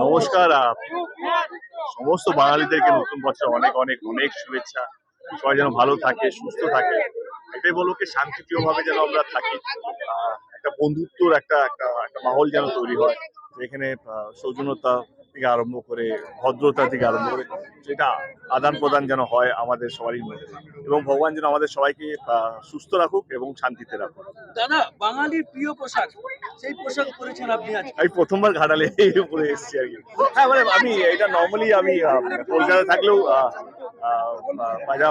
নমস্কার সমস্ত বাঙালিদেরকে নতুন বছর অনেক অনেক অনেক শুভেচ্ছা। সবাই যেন ভালো থাকে, সুস্থ থাকে। এটাই বলব কি শান্তিপ্রিয় ভাবে যেন আমরা থাকি একটা বন্ধুত্বর একটা একটা একটা মাহল যেন তৈরি হয়। যেখানে সৌজন্যতা থেকে আরম্ভ করে ভদ্রতা থেকে আরম্ভ করে সেটা আদান প্রদান যেন হয় আমাদের সবারই মধ্যে। এবং ভগবান যেন আমাদের সবাইকে সুস্থ রাখুক এবং শান্তিতে রাখুক। দাদা বাঙালির প্রিয় পোশাক সেই পোশাক পরেছেন আপনি আজকে? আমি প্রথমবার ঘাটালে পরে এসেছি আর কি। হ্যাঁ মানে আমি এটা নর্মালি আমি আহ, কলকাতায় থাকলেও আহ,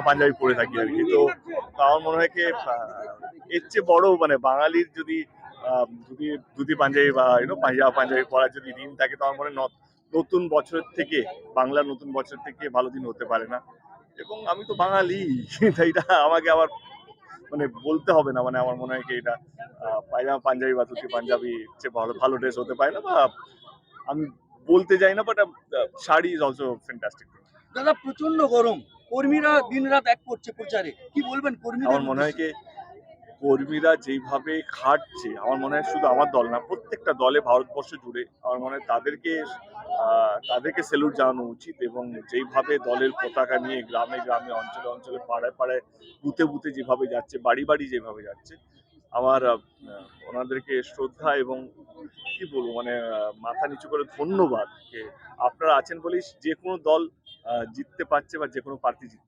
পাঞ্জাবি পরে থাকি আর কি। তো আমার মনে হয় কি এর চেয়ে বড় মানে বাঙালির যদি আহ, যদি ধুতি পাঞ্জাবি বা ইউনো পাঞ্জাবা পাঞ্জাবি পরার যদি দিন থাকে তো আমার মনে হয় নতুন বছরের থেকে বাংলার নতুন বছর থেকে ভালো দিন হতে পারে না। এবং আমি তো বাঙালি এটা আমাকে আবার মানে বলতে হবে না মানে আমার মনে হয় কি এটা পায়জামা পাঞ্জাবি বা ধুতি পাঞ্জাবি চেয়ে ভালো ভালো ড্রেস হতে পারে না বা আমি বলতে যাই না but sari is also fantastic দাদা প্রচণ্ড গরম। কর্মীরা দিন রাত এক করছে প্রচারে। কি বলবেন কর্মীদের আমার মনে হয় কি কর্মীরা যেইভাবে খাটছে, আমার মনে হয় শুধু আমার দল না, প্রত্যেকটা দলে ভারতবর্ষ জুড়ে আমার মনে হয় তাদেরকে তাদেরকে সেলুট জানানো উচিত এবং যেইভাবে দলের পতাকা নিয়ে গ্রামে গ্রামে, অঞ্চলে অঞ্চলে, পাড়ায় পাড়ায়, বুথে বুথে যেভাবে যাচ্ছে, বাড়ি বাড়ি যেভাবে যাচ্ছে, আমার ওনাদেরকে শ্রদ্ধা এবং কি বলব মানে মাথা নিচু করে ধন্যবাদ। আপনারা আছেন বলেই যে কোনো দল জিততে পারছে বা যে কোনো প্রার্থী জিততে